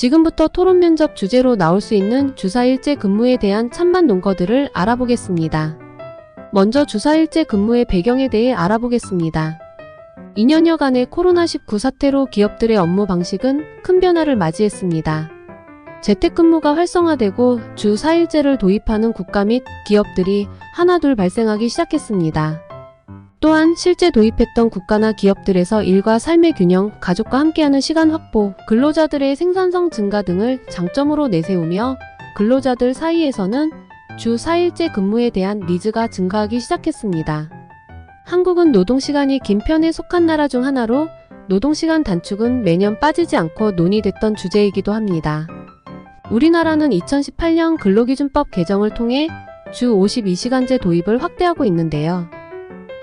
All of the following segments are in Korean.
지금부터 토론 면접 주제로 나올 수 있는 주사일제 근무에 대한 찬반 논거들을 알아보겠습니다. 먼저 주사일제 근무의 배경에 대해 알아보겠습니다. 2년여간의 코로나19 사태로 기업들의 업무 방식은 큰 변화를 맞이했습니다. 재택근무가 활성화되고 주 4일제를 도입하는 국가 및 기업들이 하나둘 발생하기 시작했습니다. 또한 실제 도입했던 국가나 기업들에서 일과 삶의 균형, 가족과 함께하는 시간 확보, 근로자들의 생산성 증가 등을 장점으로 내세우며 근로자들 사이에서는 주 4일제 근무에 대한 니즈가 증가하기 시작했습니다. 한국은 노동시간이 긴 편에 속한 나라 중 하나로 노동시간 단축은 매년 빠지지 않고 논의됐던 주제이기도 합니다. 우리나라는 2018년 근로기준법 개정을 통해 주 52시간제 도입을 확대하고 있는데요.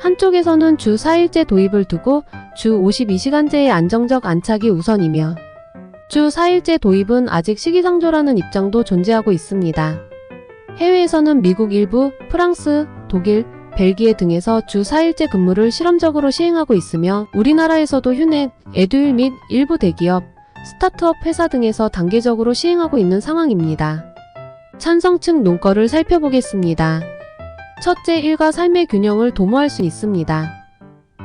한쪽에서는 주 4일제 도입을 두고 주 52시간제의 안정적 안착이 우선이며 주 4일제 도입은 아직 시기상조라는 입장도 존재하고 있습니다. 해외에서는 미국 일부, 프랑스, 독일, 벨기에 등에서 주 4일제 근무를 실험적으로 시행하고 있으며 우리나라에서도 휴넷, 에듀일 및 일부 대기업, 스타트업 회사 등에서 단계적으로 시행하고 있는 상황입니다. 찬성층 논거를 살펴보겠습니다. 첫째, 일과 삶의 균형을 도모할 수 있습니다.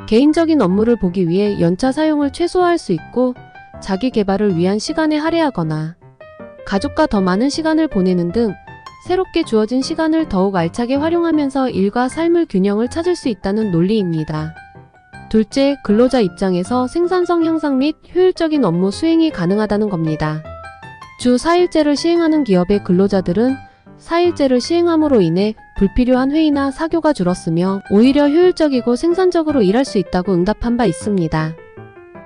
개인적인 업무를 보기 위해 연차 사용을 최소화할 수 있고 자기 개발을 위한 시간에 할애하거나 가족과 더 많은 시간을 보내는 등 새롭게 주어진 시간을 더욱 알차게 활용하면서 일과 삶을 균형을 찾을 수 있다는 논리입니다. 둘째, 근로자 입장에서 생산성 향상 및 효율적인 업무 수행이 가능하다는 겁니다. 주 4일제를 시행하는 기업의 근로자들은 4일제를 시행함으로 인해 불필요한 회의나 사교가 줄었으며 오히려 효율적이고 생산적으로 일할 수 있다고 응답한 바 있습니다.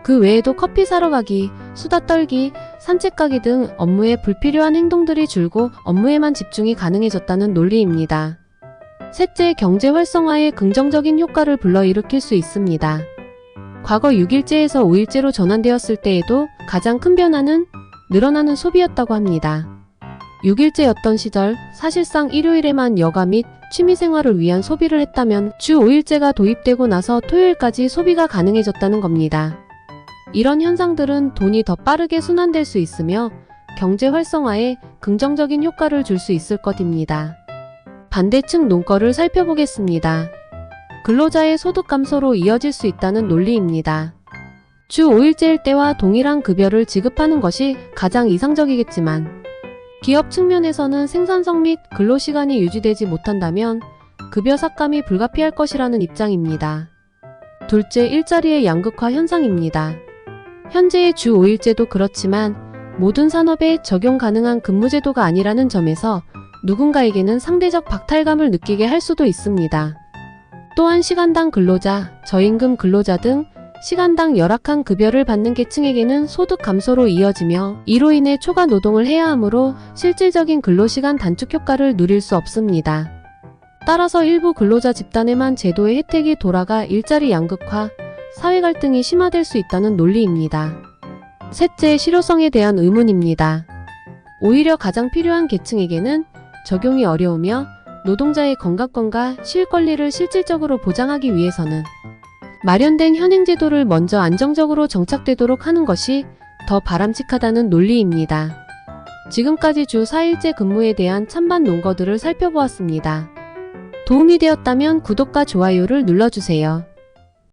그 외에도 커피 사러 가기, 수다 떨기, 산책 가기 등 업무에 불필요한 행동들이 줄고 업무에만 집중이 가능해졌다는 논리입니다. 셋째, 경제 활성화에 긍정적인 효과를 불러일으킬 수 있습니다. 과거 6일제에서 5일제로 전환되었을 때에도 가장 큰 변화는 늘어나는 소비였다고 합니다. 6일제였던 시절 사실상 일요일에만 여가 및 취미생활을 위한 소비를 했다면 주 5일제가 도입되고 나서 토요일까지 소비가 가능해졌다는 겁니다. 이런 현상들은 돈이 더 빠르게 순환될 수 있으며 경제 활성화에 긍정적인 효과를 줄 수 있을 것입니다. 반대층 논거를 살펴보겠습니다. 근로자의 소득 감소로 이어질 수 있다는 논리입니다. 주 5일제일 때와 동일한 급여를 지급하는 것이 가장 이상적이겠지만 기업 측면에서는 생산성 및 근로시간이 유지되지 못한다면 급여 삭감이 불가피할 것이라는 입장입니다. 둘째, 일자리의 양극화 현상입니다. 현재의 주 5일제도 그렇지만 모든 산업에 적용 가능한 근무제도가 아니라는 점에서 누군가에게는 상대적 박탈감을 느끼게 할 수도 있습니다. 또한 시간당 근로자, 저임금 근로자 등 시간당 열악한 급여를 받는 계층에게는 소득 감소로 이어지며 이로 인해 초과 노동을 해야 하므로 실질적인 근로시간 단축 효과를 누릴 수 없습니다. 따라서 일부 근로자 집단에만 제도의 혜택이 돌아가 일자리 양극화, 사회 갈등이 심화될 수 있다는 논리입니다. 셋째, 실효성에 대한 의문입니다. 오히려 가장 필요한 계층에게는 적용이 어려우며 노동자의 건강권과 실 권리를 실질적으로 보장하기 위해서는 마련된 현행 제도를 먼저 안정적으로 정착되도록 하는 것이 더 바람직하다는 논리입니다. 지금까지 주 4일제 근무에 대한 찬반 논거들을 살펴보았습니다. 도움이 되었다면 구독과 좋아요를 눌러주세요.